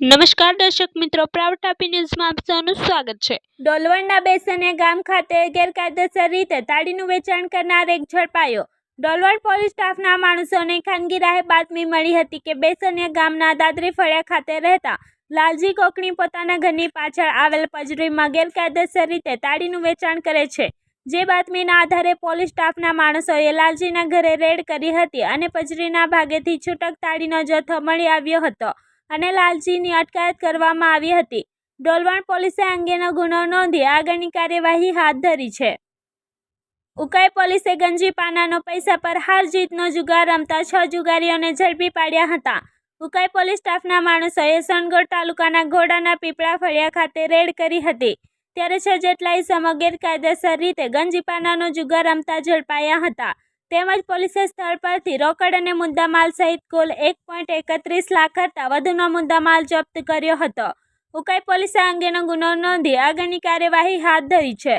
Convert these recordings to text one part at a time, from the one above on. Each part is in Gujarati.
નમસ્કાર દર્શક મિત્રો, પ્રાઉડ ટાપી ન્યૂઝમાં આપ સૌનું સ્વાગત છે. ડોલવણના બેસનિયા ગામ ખાતે ગેરકાયદેસર રીતે તાળીનું વેચાણ કરનાર એક ઝડપાયો. ડોલવણ પોલીસ સ્ટાફના માણસોને ખાનગી રાહે બાતમી મળી હતી કે બેસનિયા ગામના દાદરી ફળિયા ખાતે રહેતા લાલજી કોકણી પોતાના ઘરની પાછળ આવેલ પજરીમાં ગેરકાયદેસર રીતે તાળીનું વેચાણ કરે છે. જે બાતમીના આધારે પોલીસ સ્ટાફના માણસોએ લાલજીના ઘરે રેડ કરી હતી અને પજરીના ભાગેથી છૂટક તાળીનો જથ્થો મળી આવ્યો હતો. અને લાલજીની અટકાયત કરવામાં આવી હતી. ડોલવણ પોલીસે અંગેનો ગુનો નોંધી આગળની કાર્યવાહી હાથ ધરી છે. ઉકાઈ પોલીસે ગંજીપાનાનો પૈસા પર હાર જીતનો જુગાર રમતા છ જુગારીઓને ઝડપી પાડ્યા હતા. ઉકાઈ પોલીસ સ્ટાફના માણસોએ સનગઢ તાલુકાના ઘોડાના પીપળા ફળિયા ખાતે રેડ કરી હતી. ત્યારે છ જેટલા સમગ્ર ગેરકાયદેસર રીતે ગંજીપાનાનો જુગાર રમતા ઝડપાયા હતા. તેમજ પોલીસે સ્થળ પરથી રોકડ અને મુદ્દામાલ સહિત કુલ એક પોઈન્ટ એકત્રીસ લાખ કરતાં વધુનો મુદ્દામાલ જપ્ત કર્યો હતો. ઉકાઈ પોલીસે અંગેનો ગુનો નોંધી આગળની કાર્યવાહી હાથ ધરી છે.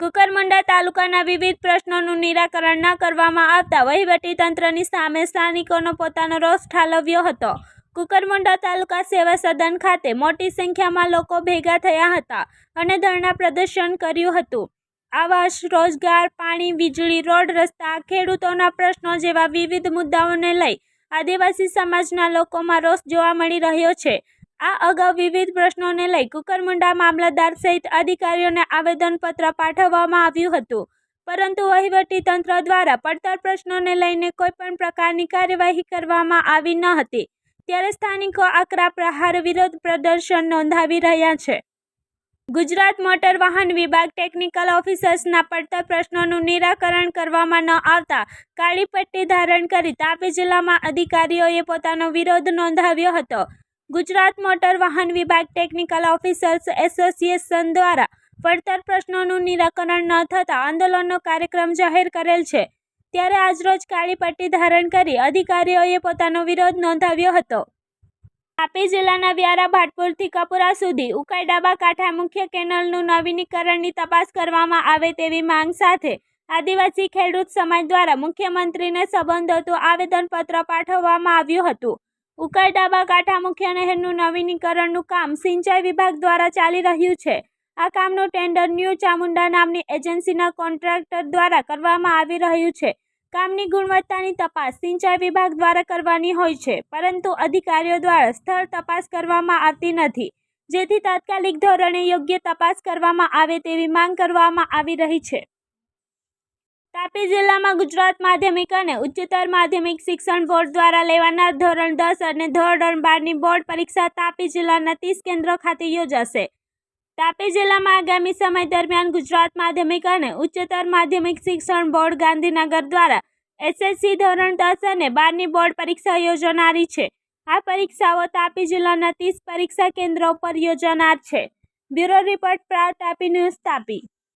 કુકરમુંડા તાલુકાના વિવિધ પ્રશ્નોનું નિરાકરણ ન કરવામાં આવતા વહીવટીતંત્રની સામે સ્થાનિકોનો પોતાનો રોષ ઠાલવ્યો હતો. કુકરમુંડા તાલુકા સેવા સદન ખાતે મોટી સંખ્યામાં લોકો ભેગા થયા હતા અને ધરણા પ્રદર્શન કર્યું હતું. આવાસ, રોજગાર, પાણી, વીજળી, રોડ, રસ્તા, ખેડૂતોના પ્રશ્નો જેવા વિવિધ મુદ્દાઓને લઈ આદિવાસી સમાજના લોકોમાં રોષ જોવા મળી રહ્યો છે. આ અગાઉ વિવિધ પ્રશ્નોને લઈ કુકરમુંડા મામલતદાર સહિત અધિકારીઓને આવેદનપત્ર પાઠવવામાં આવ્યું હતું. પરંતુ વહીવટીતંત્ર દ્વારા પડતર પ્રશ્નોને લઈને કોઈપણ પ્રકારની કાર્યવાહી કરવામાં આવી ન હતી. ત્યારે સ્થાનિકો આકરા પ્રહાર વિરોધ પ્રદર્શન નોંધાવી રહ્યા છે. ગુજરાત મોટર વાહન વિભાગ ટેકનિકલ ઓફિસર્સના પડતર પ્રશ્નોનું નિરાકરણ કરવામાં ન આવતા કાળી પટ્ટી ધારણ કરી તાપી જિલ્લામાં અધિકારીઓએ પોતાનો વિરોધ નોંધાવ્યો હતો. ગુજરાત મોટર વાહન વિભાગ ટેકનિકલ ઓફિસર્સ એસોસિએશન દ્વારા પડતર પ્રશ્નોનું નિરાકરણ ન થતાં આંદોલનનો કાર્યક્રમ જાહેર કરેલ છે. ત્યારે આજરોજ કાળી પટ્ટી ધારણ કરી અધિકારીઓએ પોતાનો વિરોધ નોંધાવ્યો હતો. તાપી જિલ્લાના વ્યારા ભાટપુરથી કપુરા સુધી ઉકાઈ ડાબા કાંઠા મુખ્ય કેનલનું નવીનીકરણની તપાસ કરવામાં આવે તેવી માંગ સાથે આદિવાસી ખેડૂત સમાજ દ્વારા મુખ્યમંત્રીને સંબંધોતું આવેદનપત્ર પાઠવવામાં આવ્યું હતું. ઉકાઈ ડાબા કાંઠા મુખ્ય નહેરનું નવીનીકરણનું કામ સિંચાઈ વિભાગ દ્વારા ચાલી રહ્યું છે. આ કામનું ટેન્ડર ન્યૂ ચામુંડા નામની એજન્સીના કોન્ટ્રાક્ટર દ્વારા કરવામાં આવી રહ્યું છે. કામની ગુણવત્તાની તપાસ સિંચાઈ વિભાગ દ્વારા કરવાની હોય છે, પરંતુ અધિકારીઓ દ્વારા સ્થળ તપાસ કરવામાં આવતી નથી, જેથી તાત્કાલિક ધોરણે યોગ્ય તપાસ કરવામાં આવે તેવી માંગ કરવામાં આવી રહી છે. તાપી જિલ્લામાં ગુજરાત માધ્યમિક અને ઉચ્ચતર માધ્યમિક શિક્ષણ બોર્ડ દ્વારા લેવાનાર ધોરણ દસ અને ધોરણ બારની બોર્ડ પરીક્ષા તાપી જિલ્લાના ત્રીસ કેન્દ્રો ખાતે યોજાશે. તાપી જિલ્લામાં આગામી સમય દરમિયાન ગુજરાત માધ્યમિક અને ઉચ્ચતર માધ્યમિક શિક્ષણ બોર્ડ ગાંધીનગર દ્વારા એસએસસી ધોરણ દસ અને બારની બોર્ડ પરીક્ષા યોજાનારી છે. આ પરીક્ષાઓ તાપી જિલ્લાના ત્રીસ પરીક્ષા કેન્દ્રો પર યોજાનાર છે. Bureau report proud Tapi news Tapi.